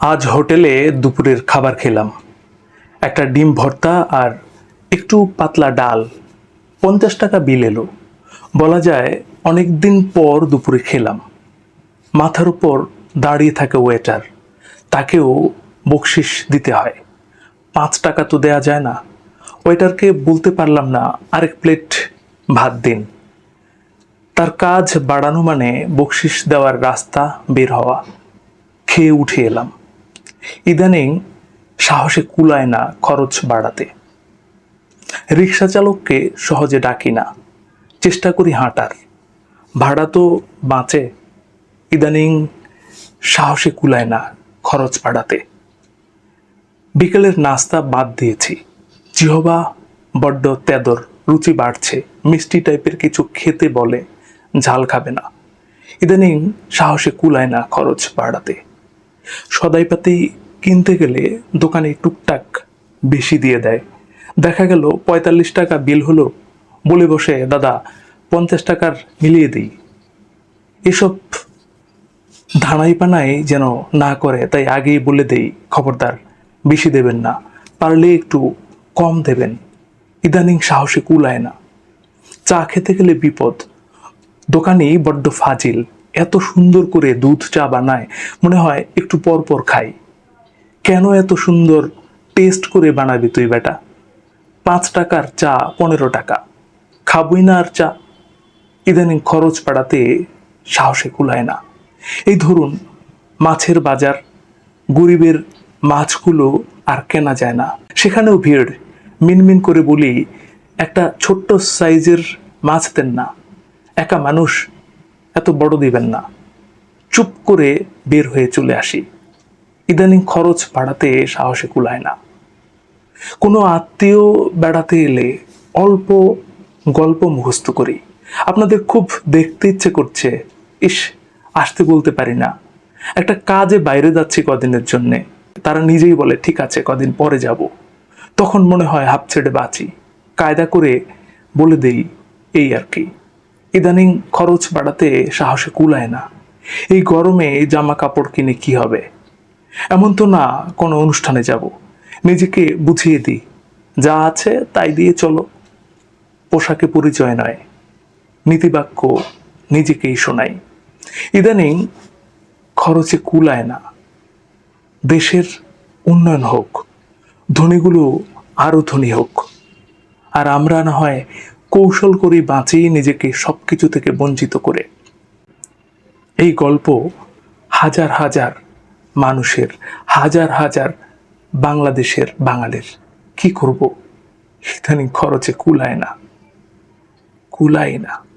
আজ হোটেলে দুপুরের খাবার খেলাম। একটা ডিম ভর্তা আর একটু পাতলা ডাল। পঞ্চাশ টাকা বিল এলো। বলা যায় অনেক দিন পর দুপুরে খেলাম। মাথার উপর দাঁড়িয়ে থাকে ওয়েটার। তাকেও বকশিস দিতে হয়। পাঁচ টাকা তো দেয়া যায় না। ওয়েটারকে বলতে পারলাম না আরেক প্লেট ভাত দিন। তার কাজ বাড়ানো মানে বকশিস দেওয়ার রাস্তা বের হওয়া। খেয়ে উঠে এলাম। ইদানিং সাহসে কুলায় না খরচ বাড়াতে। রিক্সা চালককে সহজে ডাকি না, চেষ্টা করি হাঁটার। ভাড়া তো বাঁচে, ইদানিং সাহসে কুলায় না খরচ বাড়াতে। বিকেলের নাস্তা বাদ দিয়েছি, জিহবা বড্ড তেদর, রুচি বাড়ছে, মিষ্টি টাইপের কিছু খেতে বলে ঝাল খাবে না। ইদানিং সাহসে কুলায় না খরচ বাড়াতে। সদাইপাতি কিনতে গেলে দোকানে টুকটাক বেশি দিয়ে দেয়। দেখা গেল পঁয়তাল্লিশ টাকা বিল হলো, বলে বসে, দাদা, পঞ্চাশ টাকার মিলিয়ে দিই। এসব ধানাই পানাই যেন না করে, তাই আগেই বলে দেই, খবরদার, বেশি দেবেন না, পারলে একটু কম দেবেন। ইদানিং সাহসে কুলায় না। চা খেতে গেলে বিপদ। দোকানি বড্ড ফাজিল, এত সুন্দর করে দুধ চা বানায়, মনে হয় একটু পর পর খাই। কেন এত সুন্দর টেস্ট করে বানাবি তুই বেটা? পাঁচ টাকার চা, পনেরো টাকা। খাবই না আর চা। ইদানিং খরচ পাড়াতে সাহসে কুলায় না। এই ধরুন, মাছের বাজার, গরিবের মাছগুলো আর কেনা যায় না। সেখানেও ভিড়। মিনমিন করে বলি, একটা ছোট্ট সাইজের মাছ দেন না। একা মানুষ এত বড় দিবেন না। চুপ করে বের হয়ে চলে আসি। ইদানিং খরচ বাড়াতে সাহসে কুলায় না। কোনো আত্মীয় বেড়াতে এলে অল্প গল্প মুখস্থ করি। আপনাদের খুব দেখতে ইচ্ছে করছে। ইস, আসতে বলতে পারি না। একটা কাজে বাইরে যাচ্ছি কদিনের জন্যে। তারা নিজেই বলে, ঠিক আছে, কদিন পরে যাব। তখন মনে হয়, হাফ ছেড়ে বাঁচি। কায়দা করে বলে দেই, এই আর কি। ইদানিং খরচ বাড়াতে সাহসে কুলায় না। এই গরমে জামা কাপড় কিনে কি হবে? এমন তো না কোনো অনুষ্ঠানে যাব। নিজেকে বুঝিয়ে দিই। যা আছে তাই দিয়ে চলো। পোশাকে পরিচয় নয়। নীতিবাক্য নিজেকেই শোনাই। ইদানিং খরচে কুলায় না। দেশের উন্নয়ন হোক, ধনীগুলো আরও ধনী হোক। আর আমরা না হয় কৌশল করে বাঁচিয়ে নিজেকে সব কিছু থেকে বঞ্চিত করে। এই গল্প হাজার হাজার মানুষের হাজার হাজার বাংলাদেশের বাঙালির। কি করব? সেখানে খরচে কুলায় না। কুলায় না।